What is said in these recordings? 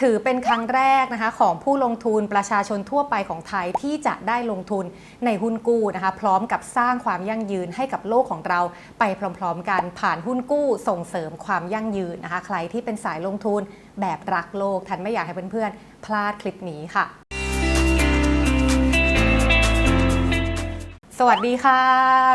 ถือเป็นครั้งแรกนะคะของผู้ลงทุนประชาชนทั่วไปของไทยที่จะได้ลงทุนในหุ้นกู้นะคะพร้อมกับสร้างความยั่งยืนให้กับโลกของเราไปพร้อมๆกันผ่านหุ้นกู้ส่งเสริมความยั่งยืนนะคะ ใครที่เป็นสายลงทุนแบบรักโลกทันไม่อยากให้เพื่อนๆพลาดคลิปนี้ค่ะ สวัสดีค่ะ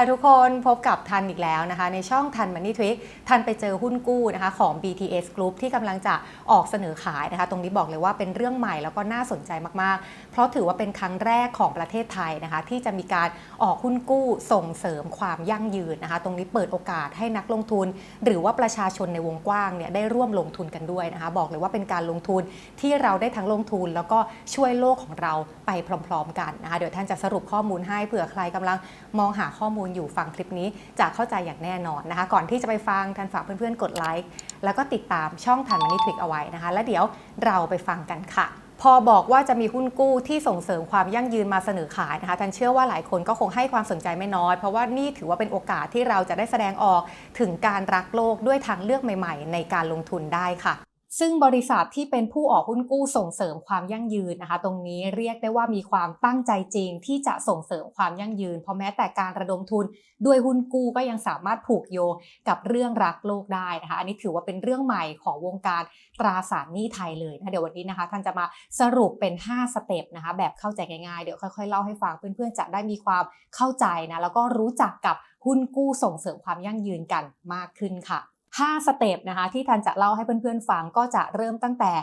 ทุกคนพบกับทันอีกแล้วนะคะ ในช่องทันมันนี่ทวิกทันไปเจอหุ้นกู้นะคะของ BTS Group ที่กำลังจะออกเสนอขายนะคะ ตรงนี้บอกเลยว่าเป็นเรื่องใหม่แล้วก็น่าสนใจมากๆ เพราะถือว่าเป็นครั้งแรกของประเทศไทยนะคะ ที่จะมีการออกหุ้นกู้ส่งเสริมความยั่งยืนนะคะ ตรงนี้เปิดโอกาสให้นักลงทุน หรือว่าประชาชนในวงกว้างเนี่ยได้ร่วมลงทุนกันด้วยนะคะ บอกเลยว่าเป็นการลงทุนที่เราได้ทั้งลงทุน แล้วก็ช่วยโลกของเราไปพร้อม ๆ กันนะคะเดี๋ยวท่านจะสรุปข้อมูลให้เผื่อใครกำลังมองหาข้อมูลอยู่ฟังคลิปนี้จะเข้าใจอย่างแน่นอนนะคะ ก่อนที่จะไปฟังทันฝากเพื่อนๆ กดไลค์แล้วก็ติดตามช่องทันมันนี่ทริกเอาไว้นะคะ แล้วเดี๋ยวเราไปฟังกันค่ะพอบอกว่าจะมีหุ้นกู้ที่ส่งเสริมความยั่งยืนมาเสนอขายนะคะทันเชื่อว่าหลายคนก็คงให้ความสนใจไม่น้อย เพราะว่านี่ถือว่าเป็นโอกาสที่เราจะได้แสดงออกถึงการรักโลกด้วยทางเลือกใหม่ ๆ ในการลงทุนได้ค่ะ ซึ่งบริษัทที่เป็นผู้ออกหุ้นกู้ส่งเสริมความยั่งยืนนะคะ ตรงนี้เรียกได้ว่ามีความตั้งใจจริงที่จะส่งเสริมความยั่งยืน เพราะแม้แต่การระดมทุนด้วยหุ้นกู้ก็ยังสามารถผูกโยงกับเรื่องรักโลกได้นะคะ อันนี้ถือว่าเป็นเรื่องใหม่ของวงการตราสารหนี้ไทยเลยนะะเดี๋ยววันนี้นะคะ ท่านจะมาสรุปเป็น 5 สเต็ปนะคะ แบบเข้าใจง่ายๆเดี๋ยวค่อยๆเล่าให้ฟังเพื่อนๆจะได้มีความเข้าใจนะแล้วก็รู้จักกับหุ้นกู้ส่งเสริมความยั่งยืนกันมากขึ้นค่ะ 5 สเต็ปนะคะที่ทันจะเล่าให้เพื่อนๆฟังก็จะเริ่มตั้งแต่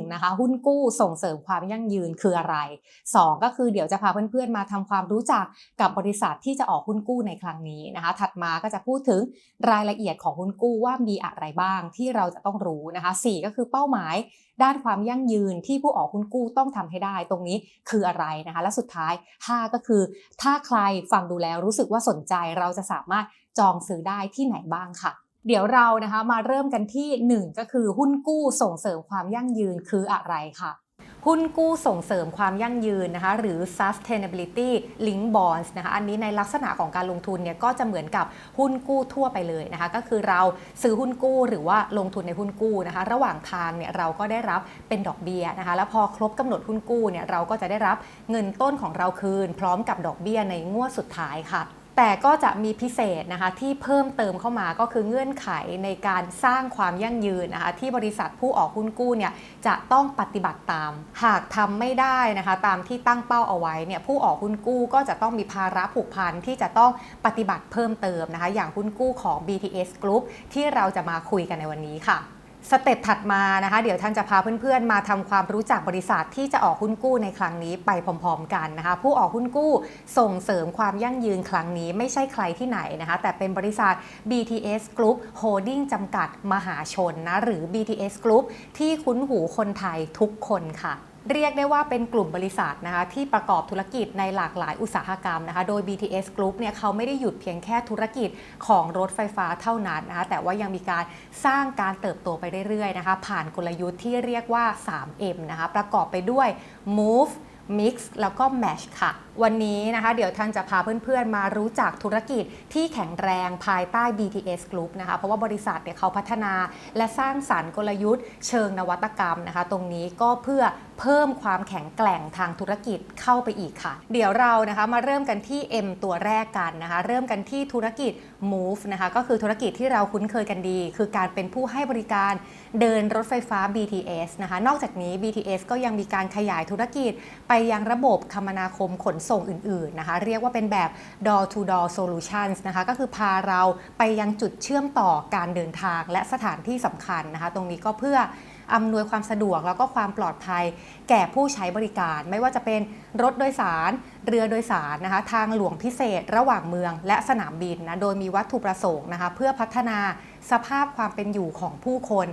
1นะคะหุ้นกู้ส่งเสริมความยั่งยืนคืออะไร 2 ก็คือเดี๋ยวจะพาเพื่อนๆมาทำความรู้จักกับบริษัทที่จะออกหุ้นกู้ในครั้งนี้นะคะ ถัดมาก็จะพูดถึงรายละเอียดของหุ้นกู้ว่ามีอะไรบ้างที่เราจะต้องรู้นะคะ 4 ก็คือเป้าหมายด้านความยั่งยืนที่ผู้ออกหุ้นกู้ต้องทำให้ได้ ตรงนี้คืออะไรนะคะ และสุดท้าย 5 ก็คือ ถ้าใครฟังดูแล้วรู้สึกว่าสนใจเราจะสามารถจองซื้อได้ที่ไหนบ้างค่ะ เดี๋ยวเรานะคะมาเริ่มกันที่ 1 ก็คือหุ้นกู้ส่งเสริมความยั่งยืนคืออะไรค่ะหุ้นกู้ส่งเสริมความยั่งยืนนะคะหรือ sustainability link bonds นะคะอันนี้ในลักษณะของการลงทุนเนี่ยก็จะเหมือนกับหุ้นกู้ทั่วไปเลยนะคะก็คือเราซื้อหุ้นกู้หรือว่าลงทุนในหุ้นกู้นะคะระหว่างทางเนี่ยเราก็ได้รับเป็นดอกเบี้ยนะคะแล้วพอครบกำหนดหุ้นกู้เนี่ยเราก็จะได้รับเงินต้นของเราคืน พร้อมกับดอกเบี้ยในงวดสุดท้ายค่ะ แต่ก็จะมีพิเศษนะคะที่เพิ่มเติมเข้ามาก็คือเงื่อนไขในการสร้างความยั่งยืนนะคะที่บริษัทผู้ออกหุ้นกู้เนี่ยจะต้องปฏิบัติตาม หากทำไม่ได้นะคะตามที่ตั้งเป้าเอาไว้เนี่ยผู้ออกหุ้นกู้ก็จะต้องมีภาระผูกพันที่จะต้องปฏิบัติเพิ่มเติมนะคะอย่างหุ้นกู้ของ BTS Group ที่เราจะมาคุยกันในวันนี้ค่ะ สเต็ปถัดมานะคะ เดี๋ยวท่านจะพาเพื่อนๆ มาทำความรู้จักบริษัทที่จะออกหุ้นกู้ในครั้งนี้ไปพร้อมๆ กันนะคะ ผู้ออกหุ้นกู้ส่งเสริมความยั่งยืนครั้งนี้ไม่ใช่ใครที่ไหนนะคะ แต่เป็นบริษัท BTS Group Holding จำกัดมหาชนนะหรือ BTS Group ที่คุ้นหูคนไทยทุกคนค่ะ เรียกได้ว่าเป็นกลุ่มบริษัทนะคะที่ประกอบธุรกิจในหลากหลายอุตสาหกรรมนะคะโดย BTS Group เนี่ยเขาไม่ได้หยุดเพียงแค่ธุรกิจของรถไฟฟ้าเท่านั้นนะคะแต่ว่ายังมีการสร้างการเติบโตไปเรื่อยๆนะคะผ่านกลยุทธ์ที่เรียกว่า 3M นะคะประกอบไปด้วย Move Mix แล้วก็ Match ค่ะ วันนี้นะคะ เดี๋ยวท่านจะพาเพื่อนๆ มารู้จักธุรกิจที่แข็งแรงภายใต้ BTS Group นะคะ เพราะว่าบริษัทเนี่ยเขาพัฒนาและสร้างสารรค์กลยุทธ์เชิงนวัตกรรมนะคะ ตรงนี้ก็เพื่อเพิ่มความแข็งแกร่งทางธุรกิจเข้าไปอีกค่ะ เดี๋ยวเรานะคะมาเริ่มกันที่ M ตัวแรกกันนะคะ เริ่มกันที่ธุรกิจ Move นะคะก็คือธุรกิจที่เราคุ้นเคยกันดี คือการเป็นผู้ให้บริการเดินรถไฟฟ้า BTS นะคะนอกจากนี้ BTS ก็ยังมีการขยายธุรกิจไปยังระบบคมนาคมขนส่งอื่นๆนะคะเรียกว่าเป็นแบบ door to door solutions นะคะก็คือพาเราไปยังจุดเชื่อมต่อการเดินทางและสถานที่สำคัญนะคะ ตรงนี้ก็เพื่อ อำนวยความสะดวกแล้วก็ความปลอดภัย แก่ผู้ใช้บริการ ไม่ว่าจะเป็นรถโดยสาร เรือโดยสารนะคะทางหลวงพิเศษ ระหว่างเมือง และสนามบินนะโดยมีวัตถุประสงค์นะคะเพื่อพัฒนาสภาพความเป็นอยู่ของผู้คน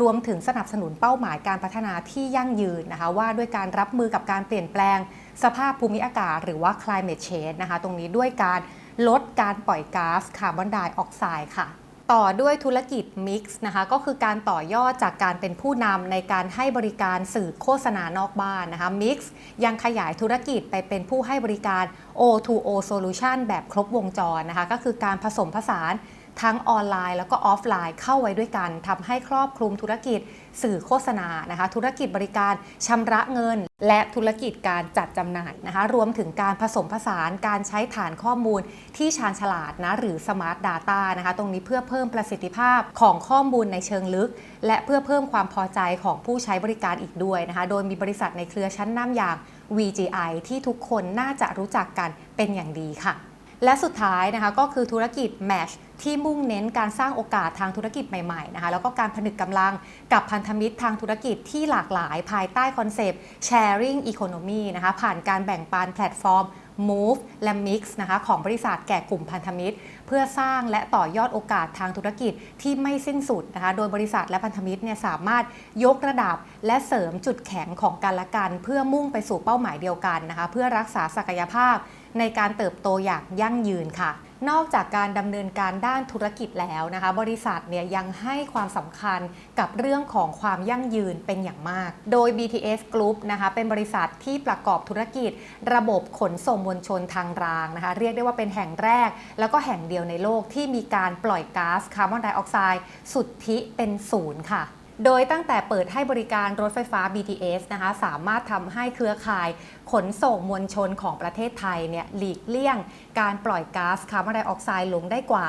รวมถึงสนับสนุนเป้าหมายการพัฒนาที่ยั่งยืนนะคะว่าด้วยการรับมือกับการเปลี่ยนแปลง สภาพภูมิอากาศ หรือว่า climate change นะคะตรงนี้ด้วยการลดการปล่อยก๊าซคาร์บอนไดออกไซด์ค่ะ ต่อด้วยธุรกิจมิกซ์นะคะก็คือการต่อยอดจากการเป็นผู้นำในการให้บริการสื่อโฆษณานอกบ้านนะคะมิกซ์ยังขยายธุรกิจไปเป็นผู้ให้บริการ O2O Solution แบบครบวงจรนะคะก็คือการผสมผสาน ทั้งออนไลน์แล้วก็ออฟไลน์เข้าไว้ด้วยกันทำให้ครอบคลุมธุรกิจสื่อโฆษณานะคะ ธุรกิจบริการชำระเงิน และธุรกิจการจัดจำหน่ายนะคะ รวมถึงการผสมผสานการใช้ฐานข้อมูลที่ชาญฉลาดนะหรือ Smart Data นะคะ ตรงนี้เพื่อเพิ่มประสิทธิภาพของข้อมูลในเชิงลึก และเพื่อเพิ่มความพอใจของผู้ใช้บริการอีกด้วยนะคะ โดยมีบริษัทในเครือชั้นนำอย่าง VGI ที่ทุกคนน่าจะรู้จักกันเป็นอย่างดีค่ะ และสุดท้ายนะคะก็คือธุรกิจ Match ที่มุ่งเน้นการสร้างโอกาสทางธุรกิจใหม่ๆนะคะแล้วก็การผนึกกำลังกับพันธมิตรทางธุรกิจที่หลากหลายภายใต้คอนเซปต์ Sharing Economy นะคะผ่านการแบ่งปันแพลตฟอร์ม Move และ Mix นะคะของบริษัทแก่กลุ่มพันธมิตร เพื่อสร้างและต่อยอดโอกาสทางธุรกิจที่ไม่สิ้นสุดนะคะโดยบริษัทและพันธมิตรเนี่ยสามารถยกระดับและเสริมจุดแข็งของกันและกัน เพื่อมุ่งไปสู่เป้าหมายเดียวกันนะคะเพื่อรักษาศักยภาพ ในการเติบโตอย่างยั่งยืนค่ะ นอกจากการดำเนินการด้านธุรกิจแล้วนะคะ บริษัทเนี่ยยังให้ความสำคัญกับเรื่องของความยั่งยืนเป็นอย่างมาก โดย BTS Group นะคะเป็นบริษัทที่ประกอบธุรกิจ ระบบขนส่งมวลชนทางรางนะคะเรียกได้ว่าเป็นแห่งแรก แล้วก็แห่งเดียวในโลกที่มีการปล่อยก๊าซคาร์บอนไดออกไซด์สุทธิเป็นศูนย์ค่ะ โดยตั้งแต่เปิดให้บริการรถไฟฟ้า BTS นะคะสามารถทำให้เครือข่ายขนส่งมวลชนของประเทศไทยเนี่ยหลีกเลี่ยง การปล่อยก๊าซคาร์บอนไดออกไซด์ลงได้กว่า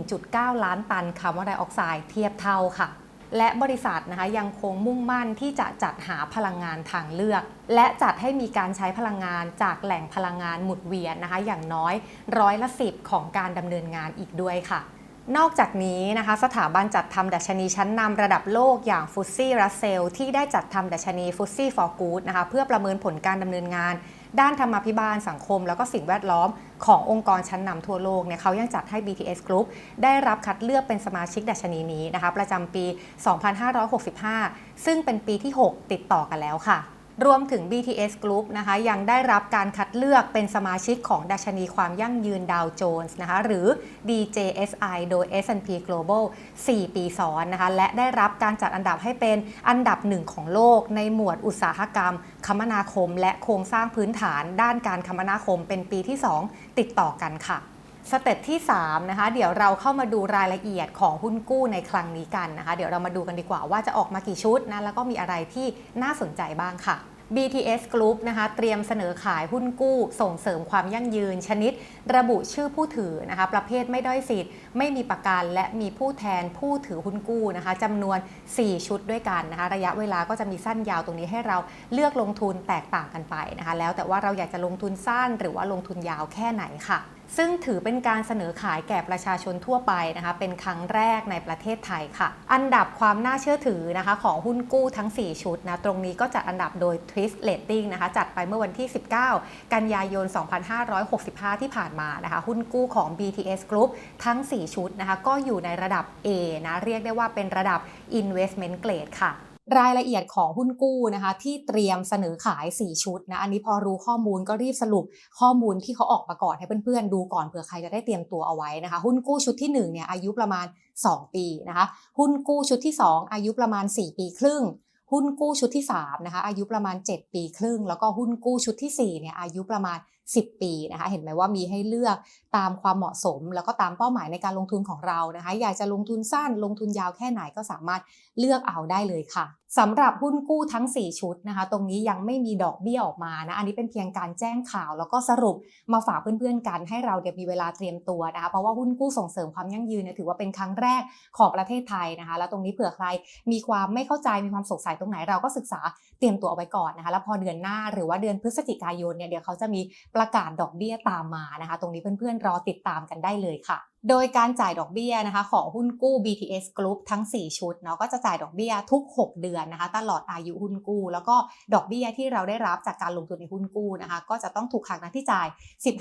1.9 ล้านตันคาร์บอนไดออกไซด์เทียบเท่าค่ะและบริษัทนะคะยังคงมุ่งมั่นที่จะจัดหาพลังงานทางเลือก และจัดให้มีการใช้พลังงานจากแหล่งพลังงานหมุนเวียนนะคะอย่างน้อยร้อยละสิบของการดำเนินงานอีกด้วยค่ะ นอกจากนี้นะคะสถาบันจัดทำดัชนีชั้นนำระดับโลกอย่างฟุตซี่รัสเซลที่ได้จัดทำดัชนีฟุตซี่ฟอร์กูดนะคะเพื่อประเมินผลการดำเนินงาน ด้านธรรมาภิบาลสังคม แล้วก็สิ่งแวดล้อมขององค์กรชั้นนำทั่วโลกเนี่ยเขายังจัดให้ BTS Group ได้รับคัดเลือกเป็นสมาชิกดัชนีนี้นะคะประจำปี 2565 ซึ่งเป็นปีที่ 6 ติดต่อกันแล้วค่ะ รวมถึง BTS Group นะคะยังได้รับการคัดเลือกเป็นสมาชิกของดัชนีความยั่งยืนดาวโจนส์นะคะหรือ DJSI โดย S&P Global 4 ปีซ้อนนะคะและได้รับการจัดอันดับให้เป็นอันดับหนึ่งของโลก ในหมวดอุตสาหกรรม คมนาคม และโครงสร้างพื้นฐานด้านการคมนาคมเป็นปีที่ 2 ติดต่อกันค่ะสเต็ปที่3นะคะเดี๋ยวเราเข้ามาดูรายละเอียดของหุ้นกู้ในครั้งนี้กันนะคะ เดี๋ยวเรามาดูกันดีกว่าว่าจะออกมากี่ชุดนะแล้วก็มีอะไรที่น่าสนใจบ้างค่ะ BTS Group นะคะเตรียมเสนอขายหุ้นกู้ ส่งเสริมความยั่งยืนชนิด ระบุชื่อผู้ถือนะคะประเภทไม่ด้อยสิทธิ์ ไม่มีประกันและมีผู้แทนผู้ถือหุ้นกู้นะคะจำนวน 4 ชุดด้วยกันนะคะระยะเวลาก็จะมีสั้นยาวตรงนี้ให้เราเลือกลงทุนแตกต่างกันไปนะคะแล้วแต่ว่าเราอยากจะลงทุนสั้นหรือว่าลงทุนยาวแค่ไหนค่ะ ซึ่งถือเป็นการเสนอขายแก่ประชาชนทั่วไปนะคะเป็นครั้งแรกในประเทศไทยค่ะ อันดับความน่าเชื่อถือนะคะของหุ้นกู้ทั้ง 4 ชุดนะตรงนี้ก็จัดอันดับโดย Twist Rating นะคะจัดไปเมื่อวันที่ 19 กันยายน 2565 ที่ผ่านมานะคะหุ้นกู้ของ BTS Group ทั้ง 4 ชุดนะคะก็อยู่ในระดับ A นะเรียกได้ว่าเป็นระดับ Investment Grade ค่ะ รายละเอียดของหุ้นกู้นะคะ ที่เตรียมเสนอขาย 4 ชุดนะอันนี้พอรู้ข้อมูลก็รีบสรุปข้อมูลที่เขาออกมาก่อนให้เพื่อนๆ ดูก่อนเผื่อใครจะได้เตรียมตัวเอาไว้นะคะ หุ้นกู้ชุดที่1เนี่ยอายุประมาณ 2 ปีนะคะ หุ้นกู้ชุดที่ 2 อายุประมาณ 4 ปีครึ่ง หุ้นกู้ชุดที่3นะคะอายุประมาณ 7 ปีครึ่ง แล้วก็หุ้นกู้ชุดที่4เนี่ยอายุประมาณ 10 ปีนะคะเห็นไหมว่ามีให้เลือกตามความเหมาะสม แล้วก็ตามเป้าหมายในการลงทุนของเรานะคะอยากจะลงทุนสั้นลงทุนยาวแค่ไหนก็สามารถเลือกเอาได้เลยค่ะสำหรับหุ้นกู้ทั้ง 4 ชุดนะคะ ตรงนี้ยังไม่มีดอกเบี้ยออกมานะ อันนี้เป็นเพียงการแจ้งข่าว แล้วก็สรุปมาฝากเพื่อนๆกันให้เราเดี๋ยวมีเวลาเตรียมตัวนะคะ เพราะว่าหุ้นกู้ส่งเสริมความยั่งยืนเนี่ยถือว่าเป็นครั้งแรกของประเทศไทยนะคะ แล้วตรงนี้เผื่อใครมีความไม่เข้าใจมีความสงสัยตรงไหนเราก็ศึกษาเตรียมตัวเอาไว้ก่อนนะคะแล้วพอเดือนหน้าหรือว่าเดือนพฤศจิกายนเนี่ยเดี๋ยวเขาจะมีประกาศดอกเบี้ยตามมานะคะ ตรงนี้เพื่อนๆรอติดตามกันได้เลยค่ะโดยการจ่ายดอกเบี้ยนะคะของหุ้นกู้ BTS Group ทั้ง 4 ชุดเนาะก็จะจ่ายดอกเบี้ยทุก 6 เดือนนะคะ ตลอดอายุหุ้นกู้ แล้วก็ดอกเบี้ยที่เราได้รับจากการลงทุนในหุ้นกู้นะคะ ก็จะต้องถูกหักหน้าที่จ่าย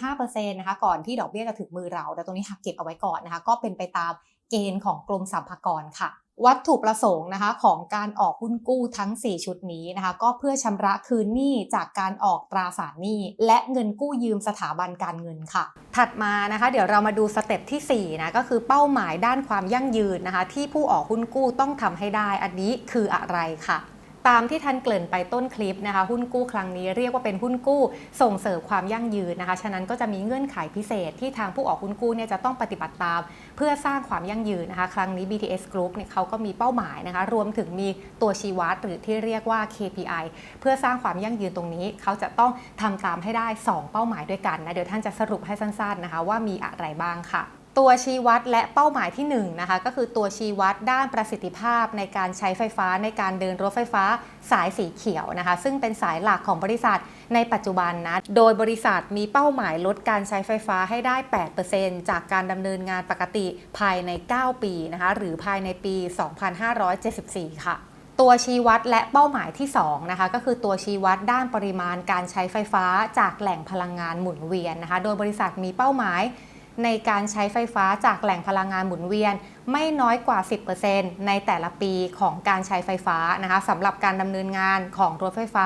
15%นะคะก่อนที่ดอกเบี้ยจะถึงมือเรา แต่ตรงนี้หักเก็บเอาไว้ก่อนนะคะ ก็เป็นไปตามเกณฑ์ของกรมสรรพากรค่ะ วัตถุประสงค์นะคะของการออกหุ้นกู้ทั้ง 4 ชุดนี้นะคะก็เพื่อชำระคืนหนี้จากการออกตราสารหนี้ และเงินกู้ยืมสถาบันการเงินค่ะ ถัดมานะคะ เดี๋ยวเรามาดูสเต็ปที่4นะก็คือเป้าหมายด้านความยั่งยืนนะคะ ที่ผู้ออกหุ้นกู้ต้องทำให้ได้อันนี้คืออะไรค่ะ ตามที่ทันเกริ่นไปต้นคลิปนะคะ หุ้นกู้ครั้งนี้เรียกว่าเป็นหุ้นกู้ส่งเสริมความยั่งยืนนะคะ ฉะนั้นก็จะมีเงื่อนไขพิเศษที่ทางผู้ออกหุ้นกู้เนี่ยจะต้องปฏิบัติตาม เพื่อสร้างความยั่งยืนนะคะ ครั้งนี้ BTS Group เนี่ยเขาก็มีเป้าหมายนะคะ รวมถึงมีตัวชี้วัดหรือที่เรียกว่า KPI เพื่อสร้างความยั่งยืนตรงนี้ เขาจะต้องทำตามให้ได้ 2 เป้าหมายด้วยกันนะเดี๋ยวท่านจะสรุปให้สั้นๆนะคะ ว่ามีอะไรบ้างค่ะ ตัวชี้วัดและเป้าหมายที่1นงนะคะก็คือตัวชี้วัดด้านประสิทธิภาพในการใช้ไฟฟ้าในการเดินรถไฟฟ้าสายสีเขียวนะคะ ซึ่งเป็นสายหลักของบริษัทในปัจจุบันนะ โดยบริษัทมีเป้าหมายลดการใช้ไฟฟ้าให้ได้ 8%จากการดำเนินงานปกติภายใน 9 ปีนะคะหรือภายในปี 2574 ค่ะตัวชี้วัดและเป้าหมายที่2นะคะก็คือตัวชี้วัดด้านปริมาณการใช้ไฟฟ้าจากแหล่งพลังงานหมุนเวียนนะคะ โดยบริษัทมีเป้าหมาย ในการใช้ไฟฟ้าจากแหล่งพลังงานหมุนเวียน ไม่น้อยกว่า 10%ในแต่ละปีของการใช้ไฟฟ้านะคะสำหรับการดำเนินงานของรถไฟฟ้า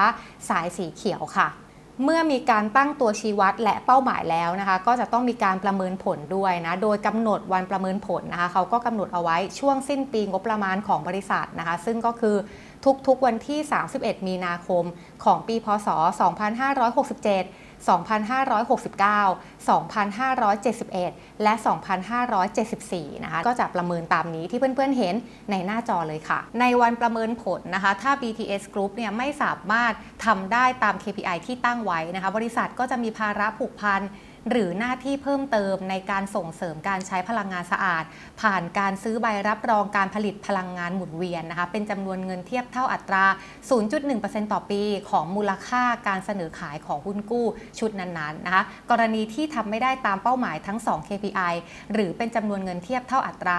สายสีเขียวค่ะเมื่อมีการตั้งตัวชี้วัดและเป้าหมายแล้วนะคะ ก็จะต้องมีการประเมินผลด้วยนะโดยกำหนดวันประเมินผลนะคะเขาก็กำหนดเอาไว้ช่วงสิ้นปีงบประมาณของบริษัทนะคะ ซึ่งก็คือทุกๆวันที่ 31 มีนาคมของปีพศ 2567 2569 2571 และ 2574 นะคะ ก็จะประเมินตามนี้ที่เพื่อนๆเห็นในหน้าจอเลยค่ะ ในวันประเมินผลนะคะ ถ้า BTS Group เนี่ยไม่สามารถทำได้ตาม KPI ที่ตั้งไว้นะคะ บริษัทก็จะมีภาระผูกพัน หรือหน้าที่เพิ่มเติมในการส่งเสริมการใช้พลังงานสะอาด ผ่านการซื้อใบรับรองการผลิตพลังงานหมุนเวียนนะคะเป็นจำนวนเงินเทียบเท่าอัตรา 0.1%ต่อปีของมูลค่าการเสนอขายของหุ้นกู้ชุดนั้นๆนะคะกรณีที่ทำไม่ได้ตามเป้าหมายทั้ง 2 KPI หรือเป็นจำนวนเงินเทียบเท่าอัตรา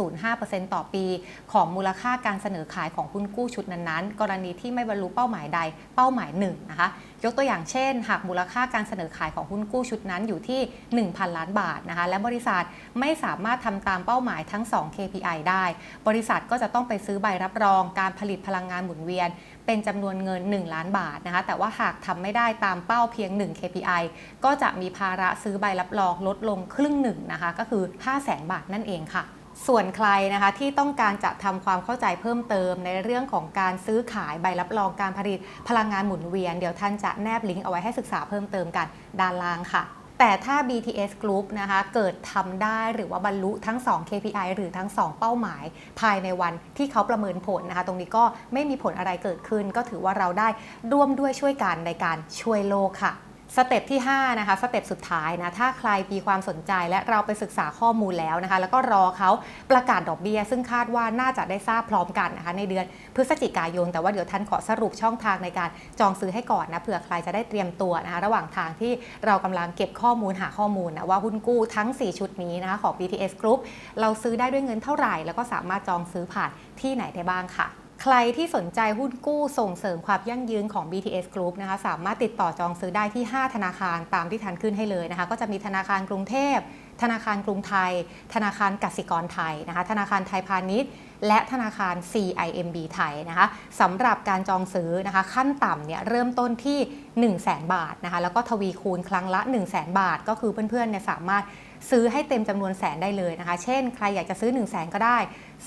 0.05%ต่อปี ของมูลค่าการเสนอขายของหุ้นกู้ชุดนั้นๆ กรณีที่ไม่บรรลุเป้าหมายใดเป้าหมาย1นะคะยกตัวอย่างเช่น หากมูลค่าการเสนอขายของหุ้นกู้ชุดนั้นอยู่ที่ 1,000 ล้านบาทนะคะและบริษัทไม่สามารถทำตามเป้าหมายทั้ง 2 KPI ได้ บริษัทก็จะต้องไปซื้อใบรับรองการผลิตพลังงานหมุนเวียน เป็นจำนวนเงิน 1 ล้านบาทนะคะแต่ว่าหากทำไม่ได้ตามเป้าเพียง 1 KPI ก็จะมีภาระซื้อใบรับรองลดลงครึ่งหนึ่งนะคะก็คือ 5 0 0แสนบาทนั่นเองค่ะ ส่วนใครนะคะที่ต้องการจะทำความเข้าใจเพิ่มเติมในเรื่องของการซื้อขายใบรับรองการผลิตพลังงานหมุนเวียน เดี๋ยวท่านจะแนบลิงก์เอาไว้ให้ศึกษาเพิ่มเติมกันด้านล่างค่ะ แต่ถ้า BTS Group นะคะเกิดทำได้หรือว่าบรรลุทั้ง 2 KPI หรือทั้ง 2 เป้าหมาย ภายในวันที่เขาประเมินผลนะคะ ตรงนี้ก็ไม่มีผลอะไรเกิดขึ้น ก็ถือว่าเราได้ร่วมด้วยช่วยกันในการช่วยโลกค่ะ สเต็ปที่5นะคะสเต็ปสุดท้ายนะถ้าใครมีความสนใจและเราไปศึกษาข้อมูลแล้วนะคะ แล้วก็รอเขาประกาศดอกเบี้ย ซึ่งคาดว่าน่าจะได้ทราบพร้อมกันนะคะในเดือนพฤศจิกายน แต่ว่าเดี๋ยวท่านขอสรุปช่องทางในการจองซื้อให้ก่อนนะเผื่อใครจะได้เตรียมตัวนะคะระหว่างทางที่เรากำลังเก็บข้อมูลหาข้อมูลนะว่าหุ้นกู้ทั้ง 4 ชุดนี้นะคะของ BTS Group เราซื้อได้ด้วยเงินเท่าไหร่ แล้วก็สามารถจองซื้อผ่านที่ไหนได้บ้างค่ะ ใครที่สนใจหุ้นกู้ส่งเสริมความยั่งยืนของ BTS Group นะคะสามารถติดต่อจองซื้อได้ที่ 5 ธนาคารตามที่ทันขึ้นให้เลยนะคะก็จะมีธนาคารกรุงเทพ ธนาคารกรุงไทย ธนาคารกสิกรไทยนะคะธนาคารไทยพาณิชย์ และธนาคาร CIMB ไทยนะคะสำหรับการจองซื้อนะคะขั้นต่ำเนี่ยเริ่มต้นที่ 1 0 0 0 0แบาทนะคะแล้วก็ทวีคูณครั้งละ 1 0 0 0 0แบาท ก็คือเพื่อนๆเนี่ยสามารถ ซื้อให้เต็มจำนวนแสนได้เลยนะคะ เช่น ใครอยากจะซื้อ 1 0 0 0 0แสนก็ได้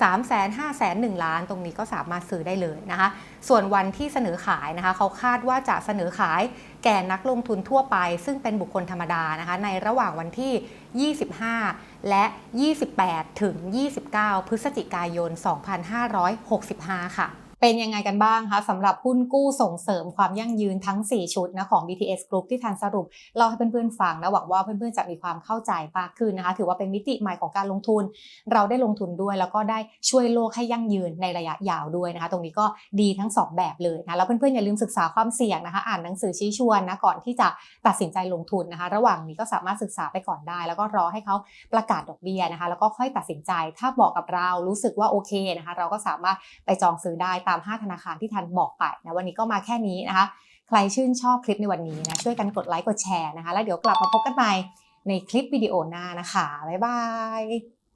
3 0 0 0 0 0 5 0 0 0 0 1 ล้าน ตรงนี้ก็สามารถซื้อได้เลยนะคะ ส่วนวันที่เสนอขายนะคะ เขาคาดว่าจะเสนอขายแก่นักลงทุนทั่วไป ซึ่งเป็นบุคคลธรรมดานะคะ ในระหว่างวันที่ 25 และ 28 ถึง 29 พฤศจิกายน 2565 ค่ะ เป็นยังไงกันบ้างคะสำหรับหุ้นกู้ส่งเสริมความยั่งยืนทั้ง 4 ชุดนะของ BTS Group ที่ทันสรุปเล่าให้เพื่อนๆฟังและหวังว่าเพื่อนๆจะมีความเข้าใจมากขึ้นนะคะ ถือว่าเป็นมิติใหม่ของการลงทุน เราได้ลงทุนด้วย แล้วก็ได้ช่วยโลกให้ยั่งยืนในระยะยาวด้วยนะคะ ตรงนี้ก็ดีทั้ง 2 แบบเลยนะแล้วเพื่อนๆอย่าลืมศึกษาความเสี่ยงนะคะ อ่านหนังสือชี้ชวนนะก่อนที่จะตัดสินใจลงทุนนะคะ ระหว่างนี้ก็สามารถศึกษาไปก่อนได้ แล้วก็รอให้เขาประกาศดอกเบี้ยนะคะ แล้วก็ค่อยตัดสินใจถ้าบอกกับเรารู้สึกว่าโอเคนะคะ เราก็สามารถไปจองซื้อได้ตาม 5 ธนาคารที่ทันบอกไปนะวันนี้ก็มาแค่นี้นะคะ ใครชื่นชอบคลิปในวันนี้นะช่วยกันกดไลค์กดแชร์นะคะ แล้วเดี๋ยวกลับมาพบกันใหม่ในคลิปวิดีโอหน้านะคะบ๊ายบาย